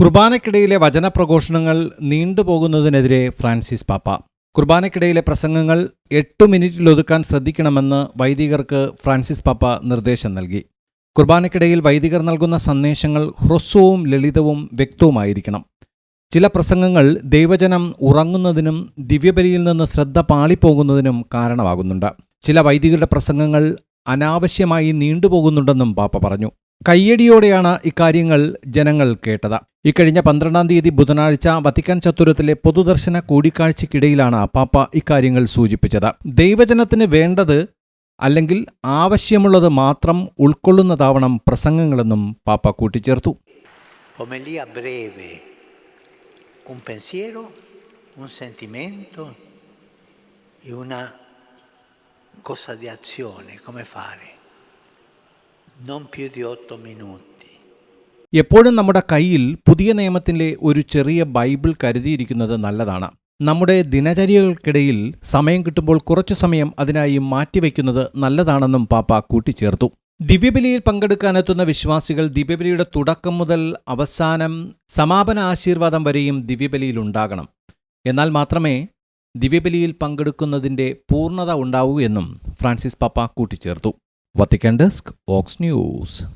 കുർബാനയ്ക്കിടയിലെ വചനപ്രഘോഷണങ്ങൾ നീണ്ടുപോകുന്നതിനെതിരെ Francis പാപ്പ. കുർബാനയ്ക്കിടയിലെ പ്രസംഗങ്ങൾ എട്ട് മിനിറ്റിലൊതുക്കാൻ ശ്രദ്ധിക്കണമെന്ന് വൈദികർക്ക് ഫ്രാൻസിസ് പാപ്പ നിർദ്ദേശം നൽകി. കുർബാനയ്ക്കിടയിൽ വൈദികർ നൽകുന്ന സന്ദേശങ്ങൾ ഹ്രസ്വവും ലളിതവും വ്യക്തവുമായിരിക്കണം. ചില പ്രസംഗങ്ങൾ ദൈവജനം ഉറങ്ങുന്നതിനും ദിവ്യബലിയിൽ നിന്ന് ശ്രദ്ധ പാളിപ്പോകുന്നതിനും കാരണമാകുന്നുണ്ട്. ചില വൈദികരുടെ പ്രസംഗങ്ങൾ അനാവശ്യമായി നീണ്ടുപോകുന്നുണ്ടെന്നും പാപ്പ പറഞ്ഞു. കയ്യടിയോടെയാണ് ഇക്കാര്യങ്ങൾ ജനങ്ങൾ കേട്ടത്. ഇക്കഴിഞ്ഞ പന്ത്രണ്ടാം തീയതി ബുധനാഴ്ച വത്തിക്കാൻ ചത്തുരത്തിലെ പൊതുദർശന കൂടിക്കാഴ്ചയ്ക്കിടയിലാണ് പാപ്പ ഇക്കാര്യങ്ങൾ സൂചിപ്പിച്ചത്. ദൈവജനത്തിന് വേണ്ടത് അല്ലെങ്കിൽ ആവശ്യമുള്ളത് മാത്രം ഉൾക്കൊള്ളുന്നതാവണം പ്രസംഗങ്ങളെന്നും പാപ്പ കൂട്ടിച്ചേർത്തു. Un pensiero, un sentimento e una cosa di azione, come fare. എപ്പോഴും നമ്മുടെ കയ്യിൽ പുതിയ നിയമത്തിലെ ഒരു ചെറിയ ബൈബിൾ കരുതിയിരിക്കുന്നത് നല്ലതാണ്. നമ്മുടെ ദിനചര്യകൾക്കിടയിൽ സമയം കിട്ടുമ്പോൾ കുറച്ചു സമയം അതിനായി മാറ്റിവെക്കുന്നത് നല്ലതാണെന്നും പാപ്പ കൂട്ടിച്ചേർത്തു. ദിവ്യബലിയിൽ പങ്കെടുക്കാനെത്തുന്ന വിശ്വാസികൾ ദിവ്യബലിയുടെ തുടക്കം മുതൽ അവസാനം സമാപന ആശീർവാദം വരെയും ദിവ്യബലിയിൽ ഉണ്ടാകണം. എന്നാൽ മാത്രമേ ദിവ്യബലിയിൽ പങ്കെടുക്കുന്നതിന്റെ പൂർണത ഉണ്ടാവൂ എന്നും ഫ്രാൻസിസ് പാപ്പ കൂട്ടിച്ചേർത്തു. Vatican Desk, Vox News.